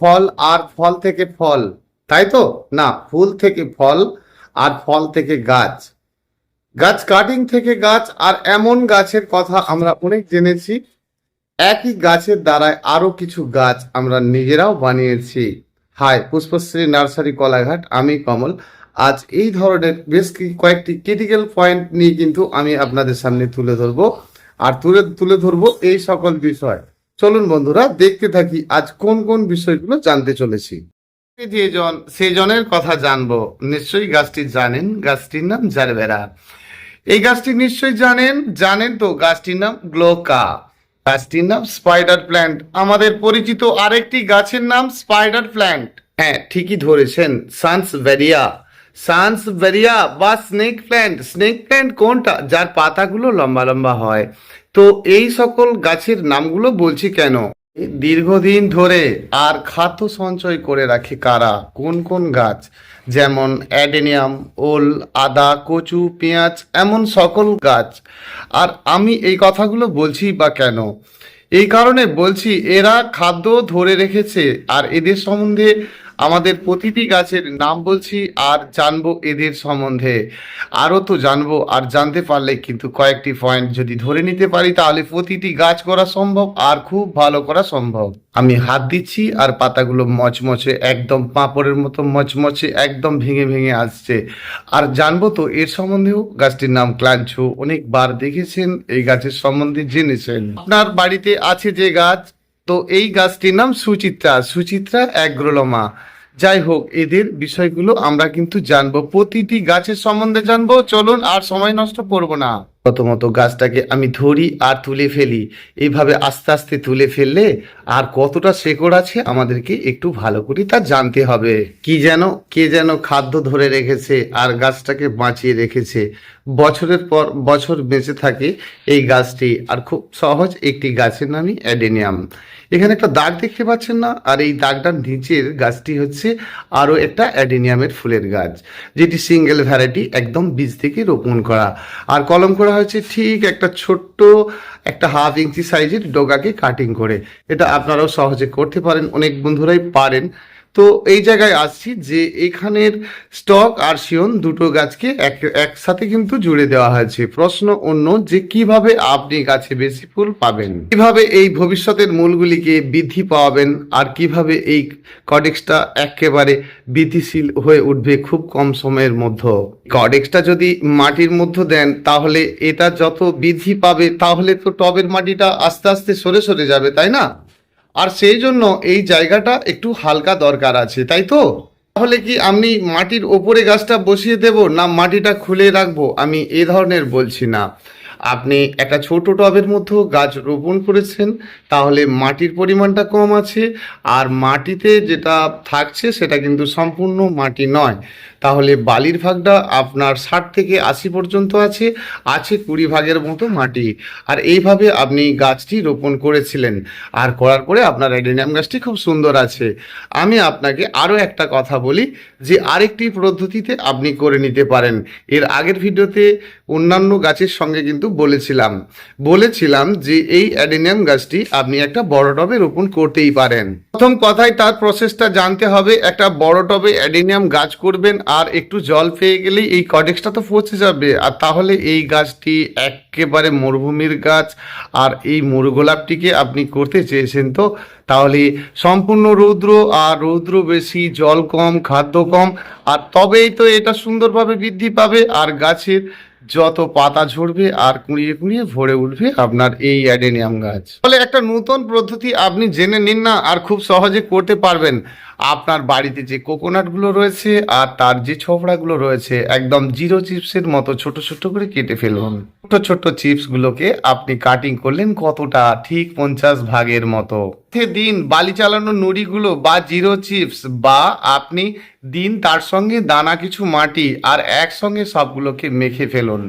ফল আর ফল থেকে ফল, তাই তো? না, ফুল থেকে ফল আর ফল থেকে গাছ। গাছ কাটিং থেকে গাছ আর এমন গাছের কথা আমরা অনেক জেনেছি। একই গাছের দ্বারায় আরও কিছু গাছ আমরা নিজেরাও বানিয়েছি। হাই, পুষ্পশ্রী নার্সারি কলাঘাট আমি কমল। আজ এই ধরনের বেশ কয়েকটি ক্রিটিক্যাল পয়েন্ট নিয়ে কিন্তু আমি আপনাদের সামনে তুলে ধরবো। আর তুলে তুলে ধরবো এই সকল বিষয়। চলুন বন্ধুরা, দেখতে থাকি আজ কোন কোন বিষয়গুলো জানতে চলেছি। যে জন সে জনের কথা জানব। নিশ্চয়ই গাছটি জানেন, গাছটির নাম জারবেরা। এই গাছটি নিশ্চয়ই জানেন জানেন তো গাছটির নাম গ্লোকা। গাছটির নাম স্পাইডার প্ল্যান্ট। আমাদের পরিচিত আরেকটি গাছের নাম স্পাইডার প্ল্যান্ট। হ্যাঁ ঠিকই ধরেছেন, সানস ভেরিয়া। সানস ভেরিয়া বা স্নেক প্ল্যান্ট। স্নেক প্ল্যান্ট কোনটা? যার পাতাগুলো লম্বা লম্বা হয়। তো এই সকল গাছের নামগুলো বলছি কেন? দীর্ঘদিন ধরে আর খাদ্য সঞ্চয় করে রাখে কারা? কোন কোন গাছ? যেমন অ্যাডেনিয়াম, ওল, আদা, কচু, পেঁয়াজ, এমন সকল গাছ। আর আমি এই কথাগুলো বলছি বা কেন? এই কারণে বলছি এরা খাদ্য ধরে রেখেছে আর এদের সম্বন্ধে আমাদের প্রতিটি গাছের নাম বলছি আর জানব এদের সম্বন্ধে। আরও তো জানব আর জানতে পারলে কিন্তু কয়েকটি পয়েন্ট যদি ধরে নিতে পারি, তাহলে প্রতিটি গাছ করা সম্ভব আর খুব ভালো করা সম্ভব। আমি হাত দিচ্ছি আর পাতাগুলো মচমচে, একদম পাঁপড়ের মতো মচমচে, একদম ভেঙে ভেঙে আসছে। আর জানব তো এর সম্বন্ধেও, গাছটির নাম ক্লাঞ্চু। অনেকবার দেখেছেন এই গাছের সম্বন্ধে, জেনেছেন। আপনার বাড়িতে আছে যে গাছ? তো এই গাছটির নাম সুচিত্রা। সুচিত্রা অ্যাগ্রোলমা। যাই হোক, এদের বিষয়গুলো আমরা কিন্তু জানব। প্রতিটি গাছের সম্বন্ধে জানব। চলুন, আর সময় নষ্ট করব না। প্রথমত গাছটাকে আমি ধরি আর তুলে ফেলি। এইভাবে আস্তে আস্তে তুলে ফেললে আর কতটা শেকড় আছে আমাদেরকে একটু ভালো করে তা জানতে হবে। কি যেন, কে যেন খাদ্য ধরে রেখেছে আর গাছটাকে বাঁচিয়ে রেখেছে। বছরের পর বছর বেঁচে থাকে এই গাছটি আর খুব সহজ একটি গাছের নামই অ্যাডেনিয়াম। এখানে একটা দাগ দেখতে পাচ্ছেন না? আর এই দাগটার নিচের গাছটি হচ্ছে আরও একটা অ্যাডেনিয়ামের ফুলের গাছ, যেটি সিঙ্গেল ভ্যারাইটি একদম বীজ থেকে রোপণ করা। আর কলম করা হয়েছে ঠিক একটা ছোট্ট একটা হাফ ইঞ্চি সাইজের ডোগাকে কাটিং করে। এটা আপনারাও সহজে করতে পারেন, অনেক বন্ধুরাই পারেন। তো এই জায়গায় আসছি যে এখানের স্টক আর শিয়ন দুটো গাছকে এক, একসাথে কিন্তু জুড়ে দেওয়া হয়েছে। প্রশ্ন অন্য যে কীভাবে আপনি গাছে বেশি ফুল পাবেন? কীভাবে এই ভবিষ্যতের মূলগুলিকে বৃদ্ধি পাওয়াবেন আর কীভাবে এই কডেক্সটা একেবারে বৃদ্ধিশীল হয়ে উঠবে খুব কম সময়ের মধ্যে? কডেক্সটা যদি মাটির মধ্যে দেন, তাহলে এটা যত বৃদ্ধি পাবে, তাহলে তো টবের মাটিটা আস্তে আস্তে সরে সরে যাবে, তাই না? আর সেই জন্য এই জায়গাটা একটু হালকা দরকার আছে, তাই তো? তাহলে কি আমি মাটির ওপরে গাছটা বসিয়ে দেব না মাটিটা খুলে রাখব? আমি এ ধরনের বলছি না। আপনি একটা ছোট টবের মধ্যেও গাছ রোপণ করেছেন, তাহলে মাটির পরিমাণটা কম আছে, আর মাটিতে যেটা থাকছে সেটা কিন্তু সম্পূর্ণ মাটি নয়। তাহলে বালির ভাগটা আপনার ষাট থেকে আশি পর্যন্ত আছে আছে কুড়ি ভাগের মতো মাটি। আর এইভাবে আপনি গাছটি রোপণ করেছিলেন। আর করার পরে আপনার অ্যাডেনিয়াম গাছটি খুব সুন্দর আছে। আমি আপনাকে আরও একটা কথা বলি, যে আরেকটি পদ্ধতিতে আপনি করে নিতে পারেন। এর আগের ভিডিওতে অন্যান্য গাছের সঙ্গে কিন্তু বলেছিলাম। বলেছিলাম যে এই অ্যাডেনিয়াম গাছটি আপনি একটা বড় টবে রোপণ করতেই পারেন। প্রথম কথায় তার প্রসেসটা জানতে হবে, একটা বড় টবে অ্যাডেনিয়াম গাছ করবেন আর একটু জল পেয়ে গেলেই এই কডেক্সটা তো পচে যাবে। আর তাহলে এই গাছটি একেবারে মরুভূমির গাছ আর এই মরুগোলাপটিকে আপনি করতে চেয়েছেন তো, তাহলে সম্পূর্ণ রৌদ্র আর রৌদ্র বেশি, জল কম, খাদ্য কম, আর তবেই তো এটা সুন্দরভাবে বৃদ্ধি পাবে। আর গাছের যত পাতা ঝরবে আর কুড়িয়ে কুড়িয়ে ভরে উঠবে আপনার এই অ্যাডেনিয়াম গাছ। ফলে একটা নতুন পদ্ধতি আপনি জেনে নিন না আর খুব সহজে করতে পারবেন। আপনার বাড়িতে যে কোকোনাটগুলো রয়েছে আর তার যে ছোবড়াগুলো রয়েছে, একদম জিরো চিপসের মতো ছোট ছোট করে কেটে ফেলুন। ছোট ছোট চিপসগুলোকে আপনি কাটিং করলেন কতটা ঠিক পঞ্চাশ ভাগের মতো। দিন বালি চালানো নুড়িগুলো বা জিরো চিপস বা আপনি দিন তার সঙ্গে দানা কিছু মাটি আর একসঙ্গে সবগুলোকে মেখে ফেলুন।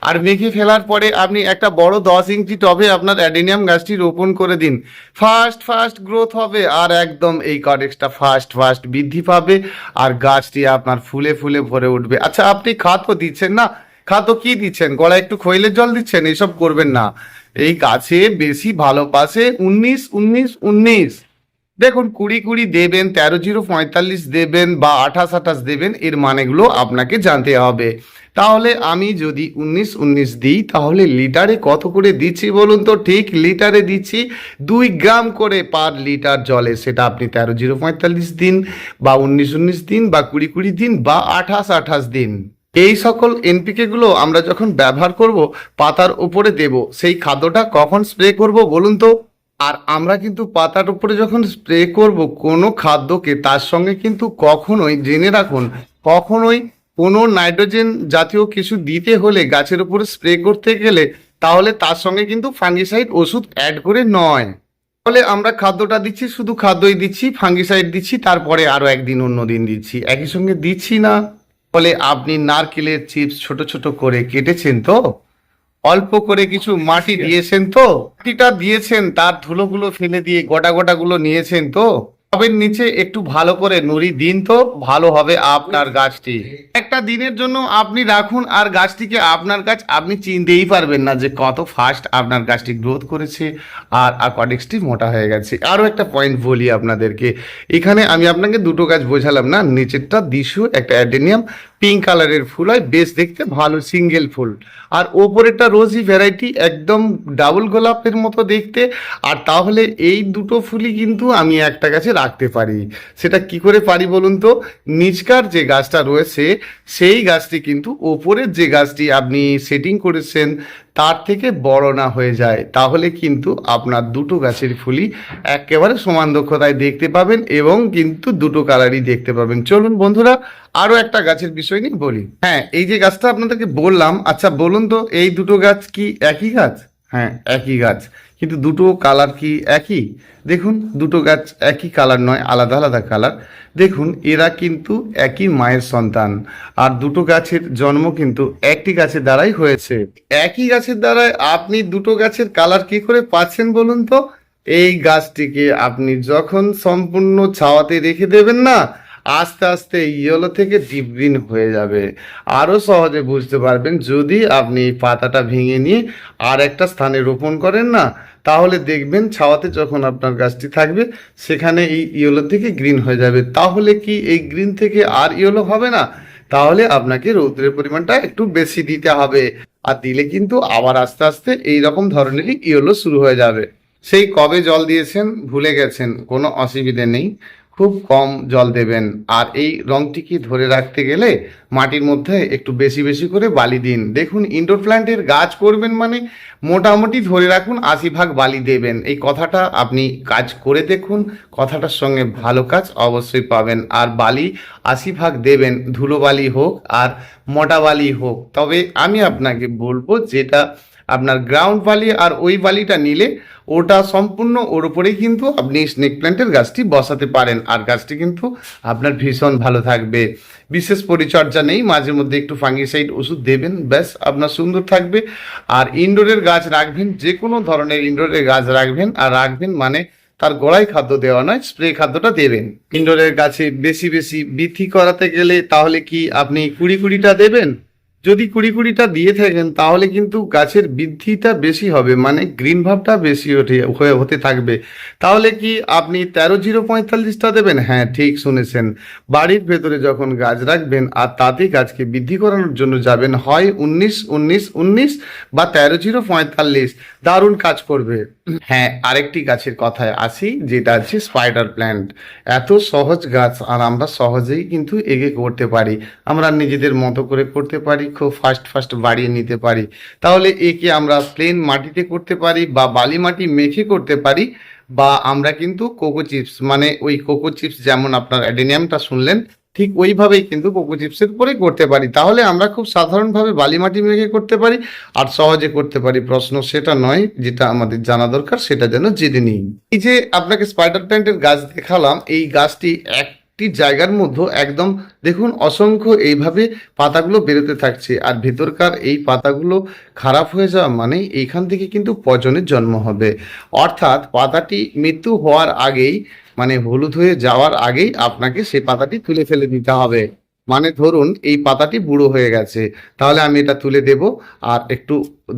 আর মেখে ফেলার পরে আপনি একটা বড় দশ ইঞ্চি টবে আপনার অ্যাডেনিয়াম গাছটি রোপণ করে দিন। ফার্স্ট ফার্স্ট গ্রোথ হবে আর একদম এই কডেক্সটা ফাস্ট ফাস্ট বৃদ্ধি পাবে আর গাছটি আপনার ফুলে ফুলে ভরে উঠবে। আচ্ছা আপনি খাতও দিচ্ছেন না? খাদ্য কি দিচ্ছেন? গলায় একটু খৈলের জল দিচ্ছেন? এসব করবেন না। এই গাছে বেশি ভালোবাসে উনিশ উনিশ উনিশ। দেখুন, কুড়ি কুড়ি দেবেন, তেরো জিরো পঁয়তাল্লিশ দেবেন বা আঠাশ আঠাশ দেবেন, এর মানেগুলো আপনাকে জানতে হবে। তাহলে আমি যদি উনিশ উনিশ দিই, তাহলে লিটারে কত করে দিচ্ছি বলুন তো? ঠিক লিটারে দিচ্ছি দুই গ্রাম করে পার লিটার জলে। সেটা আপনি তেরো জিরো পঁয়তাল্লিশ দিন বা উনিশ উনিশ দিন বা কুড়ি কুড়ি দিন বা আঠাশ আঠাশ দিন। এই সকল এনপিকে গুলো আমরা যখন ব্যবহার করব, পাতার উপরে দেব, সেই খাদ্যটা কখন স্প্রে করব বলুন তো? আর আমরা কিন্তু পাতার উপরে যখন স্প্রে করব কোনো খাদ্যকে, তার সঙ্গে কিন্তু কখনোই জেনে রাখুন, কখনোই কোনো নাইট্রোজেন জাতীয় কিছু দিতে হলে গাছের উপরে স্প্রে করতে গেলে তাহলে তার সঙ্গে কিন্তু ফাঙ্গিসাইড ওষুধ অ্যাড করে নয়। ফলে আমরা খাদ্যটা দিচ্ছি, শুধু খাদ্যই দিচ্ছি ফাঙ্গিসাইড দিচ্ছি, তারপরে আরও একদিন অন্য দিন দিচ্ছি, একই সঙ্গে দিচ্ছি না। ফলে আপনি নারকেলের চিপস ছোট ছোট করে কেটেছেন তো? অল্প করে কিছু মাটি দিয়েছেন তো? মাটিটা দিয়েছেন তার ধুলোগুলো ফেলে দিয়ে গোটা গোটাগুলো নিয়েছেন তো? টবের নিচে একটু ভালো করে নুড়ি দিন তো ভালো হবে আপনার গাছটি। একটা দিনের জন্য আপনি রাখুন আর গাছটিকে আপনার গাছ আপনি চিনতেই পারবেন না যে কত ফাস্ট আপনার গাছটি গ্রোথ করেছে আর অ্যাকোয়াটিক্সটি মোটা হয়ে গেছে। আরও একটা পয়েন্ট বলি আপনাদেরকে। এখানে আমি আপনাকে দুটো গাছ বোঝালাম না নিচেরটা দিশু একটা অ্যাডেনিয়াম পিঙ্ক কালারের ফুল হয়, বেশ দেখতে ভালো সিঙ্গেল ফুল। আর ওপরেরটা রোজি ভ্যারাইটি একদম ডাবল গোলাপের মতো দেখতে। আর তাহলে এই দুটো ফুলই কিন্তু আমি একটা গাছে রাখতে পারি। সেটা কি করে পারি বলুন তো? নিচকার যে গাছটা রয়েছে, সেই গাছটি কিন্তু ওপরের যে গাছটি আপনি সেটিং করেছেন তার থেকে বড় না হয়ে যায়, তাহলে কিন্তু আপনার দুটো গাছের ফুলই একেবারে সমান দক্ষতায় দেখতে পাবেন এবং কিন্তু দুটো কালারই দেখতে পাবেন। চলুন বন্ধুরা, আরও একটা গাছের বিষয় নিয়ে বলি। হ্যাঁ এই যে গাছটা আপনাদেরকে বললাম আচ্ছা বলুন তো, এই দুটো গাছ কি একই গাছ? হ্যাঁ একই গাছ। কিন্তু দুটো কালার কি একই? দেখুন, দুটো গাছ একই কালার নয়, আলাদা আলাদা কালার। দেখুন, এরা কিন্তু একই মায়ের সন্তান। আর দুটো গাছের জন্ম কিন্তু একটি গাছের দ্বারাই হয়েছে। একই গাছের দ্বারাই আপনি দুটো গাছের কালার কি করে পাচ্ছেন বলুন তো? এই গাছটিকে আপনি যখন সম্পূর্ণ ছাওয়াতে রেখে দেবেন না আস্তে আস্তে ইয়েলো থেকে ডিপ গ্রিন হয়ে যাবে। আরও সহজে বুঝতে পারবেন, যদি আপনি পাতাটা ভেঙে নিয়ে আর একটা স্থানে রোপণ করেন না, তাহলে দেখবেন ছাওয়াতে যখন আপনার গাছটি থাকবে, সেখানে এই ইয়েলো থেকে গ্রিন হয়ে যাবে। তাহলে কি এই গ্রিন থেকে আর ইয়েলো হবে না? তাহলে আপনাকে রৌদ্রের পরিমাণটা একটু বেশি দিতে হবে। আর দিলে কিন্তু আবার আস্তে আস্তে এই রকম ধরনেরই ইয়েলো শুরু হয়ে যাবে। সেই কবে জল দিয়েছেন, ভুলে গেছেন, কোনো অসুবিধে নেই। খুব কম জল দেবেন। আর এই রংটিকে ধরে রাখতে গেলে মাটির মধ্যে একটু বেশি বেশি করে বালি দিন। দেখুন ইনডোর প্ল্যান্টের গাছ করবেন মানে মোটামুটি ধরে রাখুন, আশি ভাগ বালি দেবেন। এই কথাটা আপনি কাজ করে দেখুন, কথাটার সঙ্গে ভালো কাজ অবশ্যই পাবেন। আর বালি আশি ভাগ দেবেন, ধুলো বালি হোক আর মোটা বালি হোক। তবে আমি আপনাকে বলব, যেটা আপনার গ্রাউন্ড বালি আর ওই বালিটা নিলে ওটা সম্পূর্ণ ওর উপরেই কিন্তু আপনি স্নেক প্ল্যান্টের গাছটি বসাতে পারেন। আর গাছটি কিন্তু আপনার ভীষণ ভালো থাকবে। বিশেষ পরিচর্যা নেই, মাঝে মধ্যে একটু ফাঙ্গিসাইড ওষুধ দেবেন, ব্যাস, আপনার সুন্দর থাকবে। আর ইনডোরের গাছ রাখবেন যে কোনো ধরনের ইনডোরের গাছ রাখবেন। আর রাখবেন মানে তার গোড়ায় খাদ্য দেওয়া নয় স্প্রে খাদ্যটা দেবেন। ইনডোরের গাছে বেশি বেশি বৃদ্ধি করাতে গেলে তাহলে কি আপনি কুড়ি কুড়িটা দেবেন? যদি কুড়ি কুড়িটা দিয়ে থাকেন, তাহলে কিন্তু গাছের বৃদ্ধিটা বেশি হবে মানে গ্রিন ভাবটা বেশি হয়ে, হতে থাকবে। তাহলে কি আপনি তেরো জিরো পঁয়তাল্লিশটা দেবেন? হ্যাঁ ঠিক শুনেছেন। বাড়ির ভেতরে যখন গাছ রাখবেন, আর তাতে গাছকে বৃদ্ধি করানোর জন্য যাবেন, হয় উনিশ উনিশ উনিশ বা তেরো জিরো পঁয়তাল্লিশ। দারুণ কাজ করবে। হ্যাঁ আরেকটি গাছের কথায় আসি, যেটা আছে স্পাইডার প্ল্যান্ট এত সহজ গাছ, আর আমরা সহজেই কিন্তু এগে করতে পারি। আমরা নিজেদের মতো করে করতে পারি। খুব ফাস্ট ফাস্ট বাড়িয়ে নিতে পারি। তাহলে একে আমরা প্লেন মাটিতে করতে পারি বা বালি মাটি মেখে করতে পারি বা আমরা কিন্তু কোকো চিপস মানে ওই কোকো চিপস যেমন আপনার অ্যাডেনিয়ামটা শুনলেন, ঠিক ওইভাবেই কিন্তু কোকো চিপসের উপরে করতে পারি। তাহলে আমরা খুব সাধারণভাবে বালি মাটি মেখে করতে পারি আর সহজে করতে পারি। প্রশ্ন সেটা নয়, যেটা আমাদের জানা দরকার সেটা যেন জেনে নিই। এই যে আপনাকে স্পাইডার প্ল্যান্টের গাছ দেখালাম, এই গাছটি একটি জায়গার মধ্যে একদম দেখুন অসংখ্য এইভাবে পাতাগুলো বেরোতে থাকছে। আর ভেতরকার এই পাতাগুলো খারাপ হয়ে যাওয়া মানে এইখান থেকে কিন্তু পচনের জন্ম হবে। অর্থাৎ পাতাটি মৃত্যু হওয়ার আগেই মানে হলুদ হয়ে যাওয়ার আগেই আপনাকে সেই পাতাটি তুলে ফেলে দিতে হবে। মানে ধরুন এই পাতাটি বুড়ো হয়ে গেছে। তাহলে আমি এটা তুলে দেব। আর একটু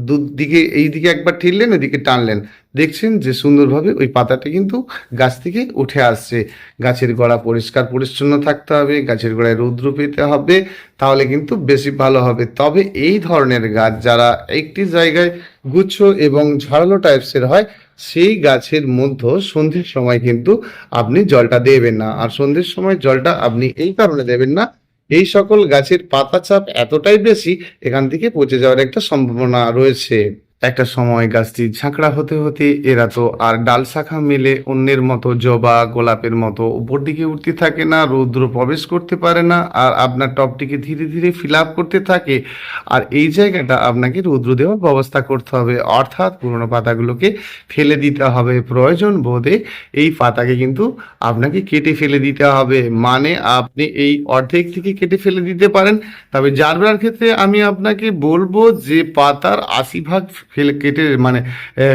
দুদিকে এই দিকে একবার ঠিললেন, ওইদিকে টানলেন। দেখছেন যে সুন্দরভাবে ওই পাতাটা কিন্তু গাছ থেকে উঠে আসছে। গাছের গোড়া পরিষ্কার, পরিচ্ছন্ন থাকতে হবে, গাছের গোড়ায় রৌদ্র পেতে হবে, তাহলে কিন্তু বেশি ভালো হবে। তবে এই ধরনের গাছ যারা একটি জায়গায় গুচ্ছ এবং ঝাড়ালো টাইপসের হয়, সেই গাছের মধ্যে সন্ধ্যের সময় কিন্তু আপনি জলটা দেবেন না। আর সন্ধ্যের সময় জলটা আপনি এই কারণে দেবেন না, এই সকল গাছের পাতা চাপ এতটাই বেশি এখান থেকে পচে যাওয়ার একটা সম্ভাবনা রয়েছে। একটা সময় গাছটি ঝাঁকড়া হতে হতে এরা তো আর ডাল শাখা মেলে অন্যের মতো, জবা, গোলাপের মতো উপর দিকে উঠতে থাকে না, রৌদ্র প্রবেশ করতে পারে না, আর আপনার টপটিকে ধীরে ধীরে ফিল আপ করতে থাকে। আর এই জায়গাটা আপনাকে রৌদ্র দেওয়ার ব্যবস্থা করতে হবে। অর্থাৎ পুরোনো পাতাগুলোকে ফেলে দিতে হবে। প্রয়োজন বোধে এই পাতাকে কিন্তু আপনাকে কেটে ফেলে দিতে হবে। মানে আপনি এই অর্ধেক থেকে কেটে ফেলে দিতে পারেন। তবে জারবেরার ক্ষেত্রে আমি আপনাকে বলব যে পাতার আশি ভাগ ফেলে কেটে মানে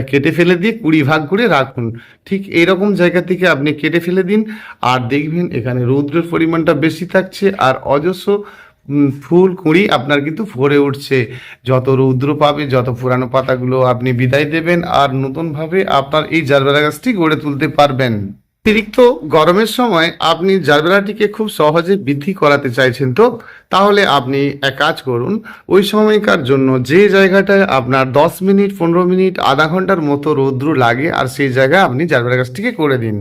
কেটে ফেলে দিয়ে কুড়ি ভাগ করে রাখুন। ঠিক এইরকম জায়গা থেকে আপনি কেটে ফেলে দিন। আর দেখবেন এখানে রৌদ্রের পরিমাণটা বেশি থাকছে। আর অজস্র ফুল, কুঁড়ি আপনার কিন্তু ভরে উঠছে। যত রৌদ্র পাবে, যত পুরানো পাতাগুলো আপনি বিদায় দেবেন। আর নতুনভাবে আপনার এই জারবেরা গাছটি গড়ে তুলতে পারবেন। অতিরিক্ত গরমের সময় আপনি জারবেরাটিকে খুব সহজে বৃদ্ধি করাতে চাইছেন তো? তাহলে আপনি এক কাজ করুন, ওই সময়কার জন্য যে জায়গাটায় আপনার দশ মিনিট, পনেরো মিনিট, আধা ঘণ্টার মতো রৌদ্র লাগে, আর সেই জায়গায় আপনি জারবেরা গাছটিকে করে দিন।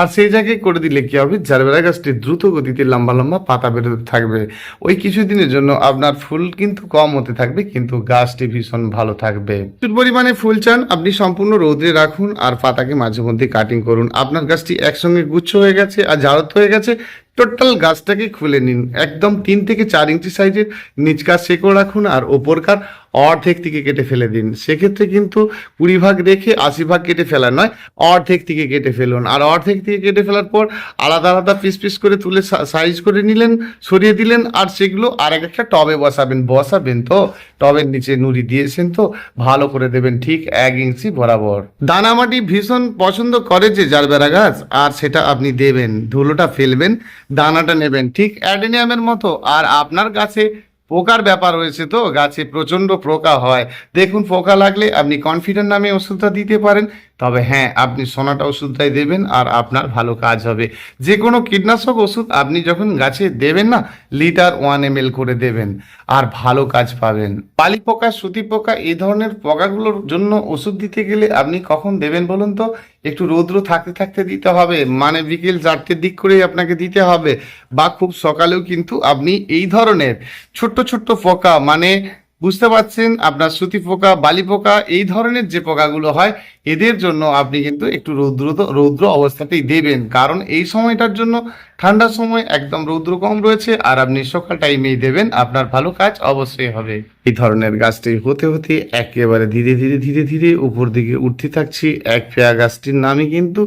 আর সেই জায়গায় করে দিলে কি হবে? জারবেরা গাছটি দ্রুত গতিতে লম্বা লম্বা পাতা বেরোতে থাকবে। ওই কিছুদিনের জন্য আপনার ফুল কিন্তু কম হতে থাকবে, কিন্তু গাছটি ভীষণ ভালো থাকবে। প্রচুর পরিমাণে ফুল চান, আপনি সম্পূর্ণ রৌদ্রে রাখুন, আর পাতাকে মাঝে মধ্যে কাটিং করুন। আপনার গাছটি একসঙ্গে গুচ্ছ হয়ে গেছে, আর জারত হয়ে গেছে টোটাল গাছটাকে খুলে নিন। একদম তিন থেকে চার ইঞ্চি সাইজের নিচকার শেকড় রাখুন আর ওপরকার অর্ধেক থেকে কেটে ফেলে দিন। সেক্ষেত্রে কিন্তু কুড়ি ভাগ রেখে আশি ভাগ কেটে ফেলা নয়, অর্ধেক থেকে কেটে ফেলুন। আর অর্ধেক থেকে কেটে ফেলার পর আলাদা আলাদা পিস পিস করে তুলে সাইজ করে নিলেন, সরিয়ে দিলেন, আর সেগুলো আর এক একটা টবে বসাবেন। বসাবেন তো? টবের নিচে নুড়ি দিয়েছেন তো? ভালো করে দেবেন, ঠিক এক ইঞ্চি বরাবর। দানামাটি ভীষণ পছন্দ করে যে জারবেরা গাছ, আর সেটা আপনি দেবেন। ধুলোটা ফেলবেন, দানাটা নেবেন, ঠিক অ্যাডেনিয়ামের মতো। আর আপনার গাছে পোকার ব্যাপার রয়েছে তো, গাছে প্রচণ্ড পোকা হয়। দেখুন, পোকা লাগলে আপনি কনফিডেন্ট নামে ওষুধটা দিতে পারেন। তবে হ্যাঁ আপনি সোনাটা ওষুধটাই দেবেন আর আপনার ভালো কাজ হবে। যে কোনো কীটনাশক ওষুধ আপনি যখন গাছে দেবেন না, লিটার ওয়ান এম করে দেবেন আর ভালো কাজ পাবেন। পালি পোকা, সুতি পোকা এই ধরনের পোকাগুলোর জন্য ওষুধ দিতে গেলে আপনি কখন দেবেন বলুন তো? একটু রৌদ্র থাকতে থাকতে দিতে হবে মানে বিকেল চারটের দিক করেই আপনাকে দিতে হবে। বা খুব সকালেও কিন্তু আপনি এই ধরনের ছোট্ট ছোট্ট পোকা মানে বুঝতে পারছেন? আপনার সুতি পোকা, বালি পোকা, এই ধরনের যে পোকাগুলো হয়, এদের জন্য আপনি কিন্তু একটু রৌদ্র রৌদ্র অবস্থাতেই দেবেন। কারণ এই সময়টার জন্য ঠান্ডার সময় একদম রৌদ্র কম রয়েছে আর আপনি সকাল টাইমেই দেবেন। আপনার ভালো কাজ অবশ্যই হবে। এই ধরনের গাছটি হতে হতে একেবারে ধীরে ধীরে ধীরে ধীরে উপর দিকে উঠতে থাকছি। এক পেয়া গাছটির নামই কিন্তু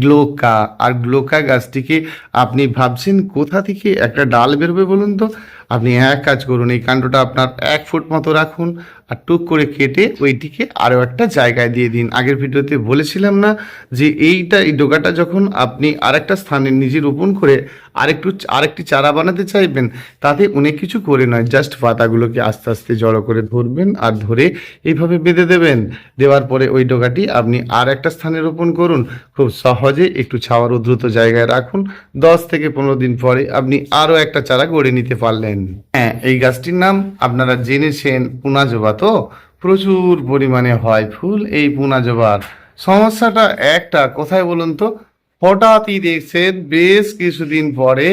গ্লোকা। আর গ্লোকা গাছটিকে আপনি ভাবছেন কোথা থেকে একটা ডাল বেরোবে বলুন তো? আপনি এক কাজ করুন এই কাণ্ডটা আপনার এক ফুট মতো রাখুন আর টুক করে কেটে ওইটিকে আরও একটা জায়গায় দিয়ে দিন। আগের ভিডিওতে বলেছিলাম না যে এইটা, এই ডোকাটা যখন আপনি আরেকটা স্থানে নিজে রোপণ করে আরেকটু আরেকটি চারা বানাতে চাইবেন, তাতে অনেক কিছু করে নয়। জাস্ট পাতাগুলোকে আস্তে আস্তে জড়ো করে ধরবেন আর ধরে এইভাবে বেঁধে দেবেন। দেওয়ার পরে ওই ডোকাটি আপনি আর একটা স্থানে রোপণ করুন। খুব সহজে একটু ছাওয়ার উদ্রুত জায়গায় রাখুন। দশ থেকে পনেরো দিন পরে আপনি আরও একটা চারা গড়ে নিতে পারলেন। হ্যাঁ এই গাছটির নাম আপনারা জেনেছেন পুনাজবা তো প্রচুর পরিমাণে হয় ফুল এই পুনাজবার সমস্যাটা একটা, কোথায় বলুন তো? হঠাৎই দেখছেন বেশ কিছুদিন পরে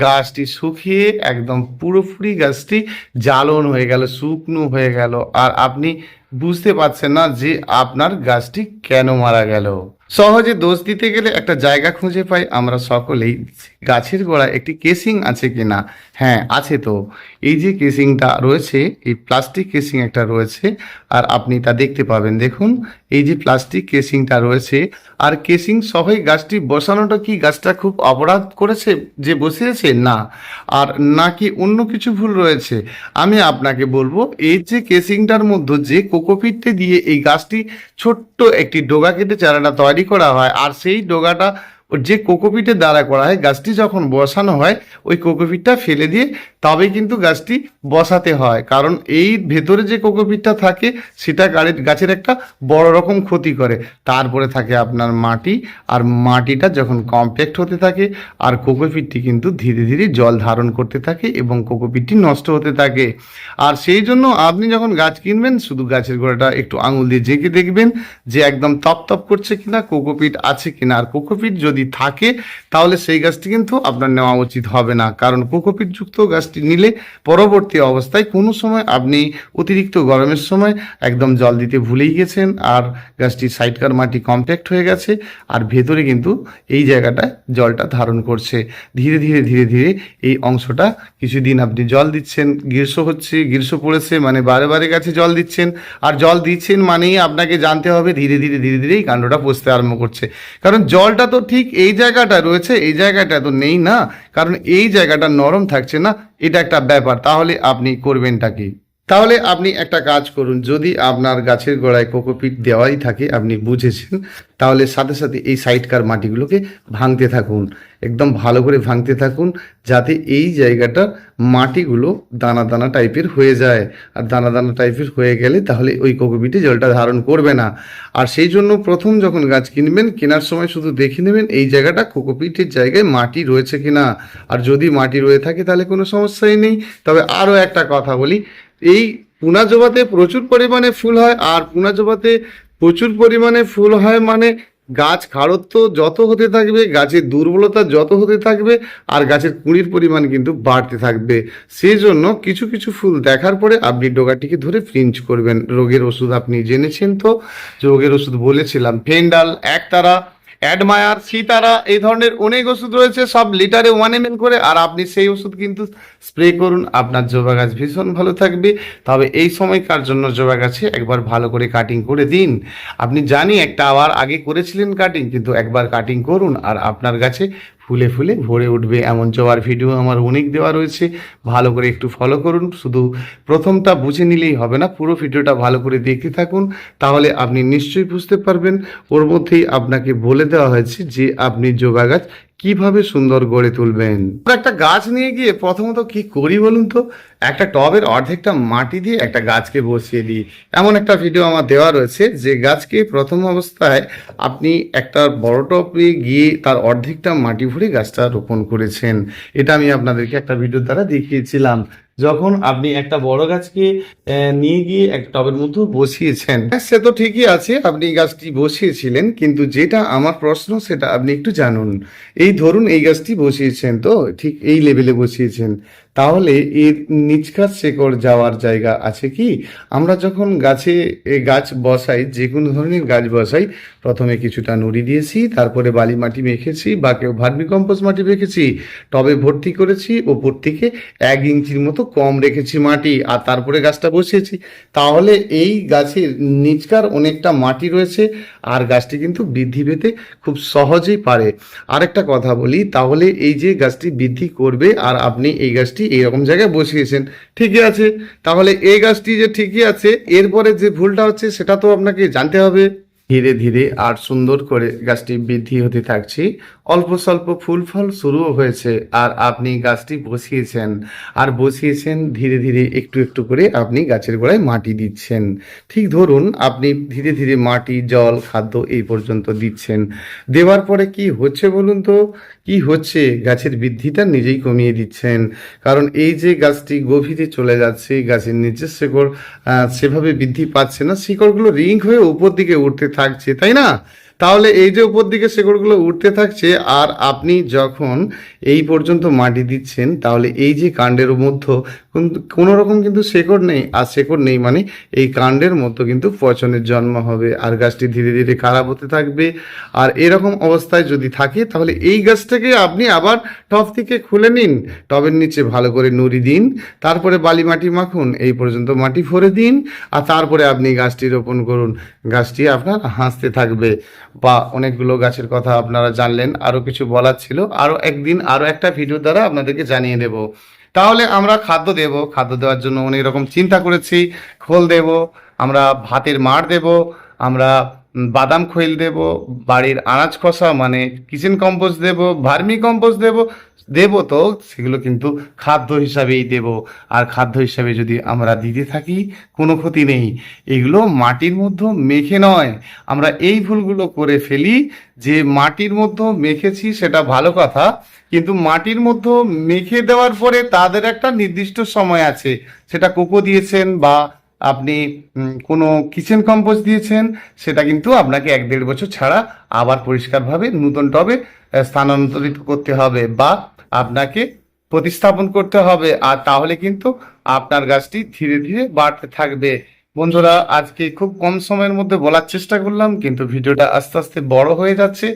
গাছটি শুকিয়ে একদম পুরোপুরি গাছটি জ্বালন হয়ে গেল, শুকনো হয়ে গেল। আর আপনি বুঝতে পারছেন না যে আপনার গাছটি কেন মারা গেল। সহজে দোষ দিতে গেলে একটা জায়গা খুঁজে পাই আমরা সকলেই। গাছের গোড়ায় একটি কেসিং আছে কিনা? হ্যাঁ আছে তো। এই যে কেসিংটা রয়েছে, এই প্লাস্টিক কেসিং একটা রয়েছে, আর আপনি তা দেখতে পাবেন। দেখুন, এই যে প্লাস্টিক কেসিংটা রয়েছে, আর কেসিং সহই গাছটি বসানোটা কি গাছটা খুব অপরাধ করেছে যে বসিয়েছে? না। আর নাকি অন্য কিছু ভুল রয়েছে? আমি আপনাকে বলব, এই যে কেসিংটার মধ্যে যে কোকোপিটে দিয়ে এই গাছটি ছোট্ট একটি ডোগা কেটে চারাটা তৈরি করা হয়, আর সেই ডোগাটা যে কোকোপিটের দ্বারা করা হয়, গাছটি যখন বসানো হয়, ওই কোকোপিটটা ফেলে দিয়ে তবে কিন্তু গাছটি বসাতে হয়। কারণ এই ভেতরে যে কোকোপিটটা থাকে, সেটা গাছের একটা বড় রকম ক্ষতি করে। তারপরে থাকে আপনার মাটি, আর মাটিটা যখন কমপ্যাক্ট হতে থাকে, আর কোকোপিটটি কিন্তু ধীরে ধীরে জল ধারণ করতে থাকে এবং কোকোপিটটি নষ্ট হতে থাকে। আর সেই জন্য আপনি যখন গাছ কিনবেন, শুধু গাছের গোড়াটা একটু আঙুল দিয়ে জেঁকে দেখবেন যে একদম তপ তপ করছে কিনা, কোকোপিট আছে কিনা। আর কোকোপিট যদি থাকে, তাহলে সেই গাছটি কিন্তু আপনার নেওয়া উচিত হবে না। কারণ কোকোপিট যুক্ত গাছটি নিলে পরবর্তী অবস্থায় কোনো সময় আপনি অতিরিক্ত গরমের সময় একদম জল দিতে ভুলেই গেছেন আর গাছটি সাইডকার মাটি কমপ্যাক্ট হয়ে গেছে আর ভেতরে কিন্তু এই জায়গাটায় জলটা ধারণ করছে। ধীরে ধীরে ধীরে ধীরে এই অংশটা কিছুদিন আপনি জল দিচ্ছেন, গ্রীষ্ম হচ্ছে, গ্রীষ্ম পড়েছে মানে বারে বারে গাছে জল দিচ্ছেন। আর জল দিচ্ছেন মানেই আপনাকে জানতে হবে ধীরে ধীরে ধীরে ধীরে এই কাণ্ডটা পচতে আরম্ভ করছে। কারণ জলটা তো ঠিক এই জায়গাটা রয়েছে, এই জায়গাটা তো নেই না, কারণ এই জায়গাটা নরম থাকছে না, এটা একটা ব্যাপার, তাহলে আপনি করবেনটা কি? তাহলে আপনি একটা কাজ করুন, যদি আপনার গাছের গোড়ায় কোকোপিট দেওয়াই থাকে, আপনি বুঝেছেন, তাহলে সাথে সাথে এই সাইডকার মাটিগুলোকে ভাঙতে থাকুন, একদম ভালো করে ভাঙতে থাকুন, যাতে এই জায়গাটা মাটিগুলো দানা দানা টাইপের হয়ে যায়। আর দানা দানা টাইপের হয়ে গেলে তাহলে ওই কোকোপিটে জলটা ধারণ করবে না। আর সেই জন্য প্রথম যখন গাছ কিনবেন, কেনার সময় শুধু দেখে নেবেন এই জায়গাটা কোকোপিটের জায়গায় মাটি রয়েছে কিনা। আর যদি মাটি রয়ে থাকে, তাহলে কোনো সমস্যাই নেই। তবে আরও একটা কথা বলি এই পুনা জবাতে প্রচুর পরিমাণে ফুল হয় আর পুনা জবাতে প্রচুর পরিমাণে ফুল হয় মানে গাছ খাড়ত্ব যত হতে থাকবে, গাছের দুর্বলতা যত হতে থাকবে আর গাছের কুঁড়ির পরিমাণ কিন্তু বাড়তে থাকবে। সেই জন্য কিছু কিছু ফুল দেখার পরে আপনি ডোগাটিকে ধরে ফ্রিঞ্চ করবেন। রোগের ওষুধ আপনি জেনেছেন তো? রোগের ওষুধ বলেছিলাম। ফেন্ডাল, একতারা অ্যাডমায়ার, সিতারা, এই ধরনের অনেক ওষুধ রয়েছে, সব লিটারে ওয়ান এম করে, আর আপনি সেই ওষুধ কিন্তু স্প্রে করুন, আপনার জবা গাছ ভীষণ ভালো থাকবে। তবে এই সময়কার জন্য জবা গাছে একবার ভালো করে কাটিং করে দিন। আপনি জানি একটা আবার আগে করেছিলেন কাটিং কিন্তু একবার কাটিং করুন, আর আপনার গাছে ফুলে ফুলে ভরে উঠবে এমন জবার ভিডিও আমার অনেক দেওয়া রয়েছে। ভালো করে একটু ফলো করুন। শুধু প্রথমটা বুঝে নিলেই হবে না, পুরো ভিডিওটা ভালো করে দেখতে থাকুন। তাহলে আপনি নিশ্চয়ই বুঝতে পারবেন। ওর মধ্যেই আপনাকে বলে দেওয়া হয়েছে যে আপনি জবা গাছ কীভাবে সুন্দর গড়ে তুলবেন? একটা গাছ নিয়ে গিয়ে প্রথমত কি করি বলুন তো? একটা টবের অর্ধেকটা মাটি দিয়ে একটা গাছকে বসিয়ে দিই। এমন একটা ভিডিও আমার দেওয়া রয়েছে যে গাছকে প্রথম অবস্থায় আপনি একটা বড় টবে গিয়ে তার অর্ধেকটা মাটি ভরে গাছটা রোপণ করেছেন। এটা আমি আপনাদেরকে একটা ভিডিও দ্বারা দেখিয়েছিলাম। যখন আপনি একটা বড় গাছকে নিয়ে গিয়ে এক টবের মধ্যে বসিয়েছেন। হ্যাঁ, সে তো ঠিকই আছে আপনি গাছটি বসিয়েছিলেন কিন্তু যেটা আমার প্রশ্ন সেটা আপনি একটু জানুন। এই ধরুন এই গাছটি বসিয়েছেন তো ঠিক এই লেভেলে বসিয়েছেন। তাহলে এর নিচকার শেকড় যাওয়ার জায়গা আছে কি? আমরা যখন গাছে গাছ বসাই, যে কোনো ধরনের গাছ বসাই, প্রথমে কিছুটা নুড়ি দিয়েছি, তারপরে বালি মাটি মেখেছি, বা কেউ ভার্মি কম্পোস্ট মাটি মেখেছি, টবে ভর্তি করেছি, ওপর থেকে এক ইঞ্চির মতো কম রেখেছি মাটি, আর তারপরে গাছটা বসিয়েছি। তাহলে এই গাছের নিচকার অনেকটা মাটি রয়েছে, আর গাছটি কিন্তু বৃদ্ধি পেতে খুব সহজেই পারে। আরেকটা কথা বলি, তাহলে এই যে গাছটি বৃদ্ধি করবে, আর আপনি এই গাছটি এইরকম জায়গায় বসিয়েছেন। ঠিকই আছে। তাহলে এই গাছটি যে ঠিকই আছে, এরপরে যে ভুলটা হচ্ছে সেটা তো আপনাকে জানতে হবে। ধীরে ধীরে আর সুন্দর করে গাছটি বৃদ্ধি হতে থাকছে। অল্প স্বল্প ফুল ফল শুরুও হয়েছে আর আপনি গাছটি বসিয়েছেন। আর বসিয়েছেন ধীরে ধীরে একটু একটু করে আপনি গাছের গোড়ায় মাটি দিচ্ছেন। ঠিক ধরুন আপনি ধীরে ধীরে মাটি, জল, খাদ্য এই পর্যন্ত দিচ্ছেন। দেওয়ার পরে কি হচ্ছে বলুন তো? কি হচ্ছে? গাছের বৃদ্ধিটা নিজেই কমিয়ে দিচ্ছেন। কারণ এই যে গাছটি গভীরে চলে যাচ্ছে, গাছের নিচের শেকড় সেভাবে বৃদ্ধি পাচ্ছে না, শিকড়গুলো রিং হয়ে উপর দিকে উঠতে থাকছে, তাই না? তাহলে এই যে উপর দিকে শেকড়গুলো উঠতে থাকছে, আর আপনি যখন এই পর্যন্ত মাটি দিচ্ছেন, তাহলে এই যে কাণ্ডের মধ্যে, কোনো রকম কিন্তু শেকড় নেই, আর শেকড় নেই মানে এই কাণ্ডের মতো কিন্তু পচনের জন্ম হবে, আর গাছটি ধীরে ধীরে খারাপ হতে থাকবে। আর এরকম অবস্থায় যদি থাকে, তাহলে এই গাছটাকে আপনি আবার টব থেকে খুলে নিন, টবের নিচে ভালো করে নুড়ি দিন, তারপরে বালি মাটি মাখুন, এই পর্যন্ত মাটি ভরে দিন, আর তারপরে আপনি গাছটি রোপণ করুন। গাছটি আপনার হাসতে থাকবে। বা অনেকগুলো গাছের কথা আপনারা জানলেন, আরও কিছু বলার ছিল। আরও একদিন আরও একটা ভিডিও দ্বারা আপনাদেরকে জানিয়ে দেব। তাহলে আমরা খাদ্য দেব। খাদ্য দেওয়ার জন্য অনেক রকম চিন্তা করেছি। খোল দেব, আমরা ভাতের মাড় দেব, আমরা বাদাম খৈল দেব, বাড়ির আনাজ খসা মানে কিচেন কম্পোস্ট দেব, ভার্মি কম্পোস্ট দেব দেব তো, সেগুলো কিন্তু খাদ্য হিসাবেই দেব। আর খাদ্য হিসাবে যদি আমরা দিতে থাকি, কোনো ক্ষতি নেই। এগুলো মাটির মধ্যে মেখে নয়। আমরা এই ভুলগুলো করে ফেলি যে মাটির মধ্যে মেখেছি, সেটা ভালো কথা। কিন্তু মাটির মধ্যে মেখে দেওয়ার পরে তাদের একটা নির্দিষ্ট সময় আছে। সেটা কোকো দিয়েছেন বা আপনি কোনো কিচেন কম্পোস্ট দিয়েছেন, সেটা কিন্তু আপনাকে এক দেড় বছর ছাড়া আবার পরিষ্কারভাবে নূতন টবে স্থানান্তরিত করতে হবে বা আপনাকে প্রতিস্থাপন করতে হবে। আর তাহলে কিন্তু আপনার গাছটি ধীরে ধীরে বাড়তে থাকবে। বন্ধুরা, আজকে খুব কম সময়ের মধ্যে বলার চেষ্টা করলাম, কিন্তু ভিডিওটা আস্তে আস্তে বড় হয়ে যাচ্ছে।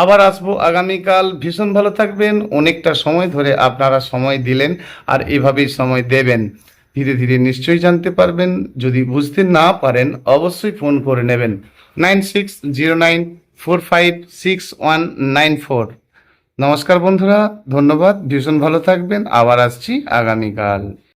আবার আসব আগামীকাল। ভীষণ ভালো থাকবেন। অনেকটা সময় ধরে আপনারা সময় দিলেন আর এভাবেই সময় দেবেন। ধীরে ধীরে নিশ্চয়ই জানতে পারবেন। যদি বুঝতে না পারেন, অবশ্যই ফোন করে নেবেন। Nine six zero nine four five six one nine four. নমস্কার বন্ধুরা, ধন্যবাদ। ভীষণ ভালো থাকবেন। আবার আসছি আগামীকাল।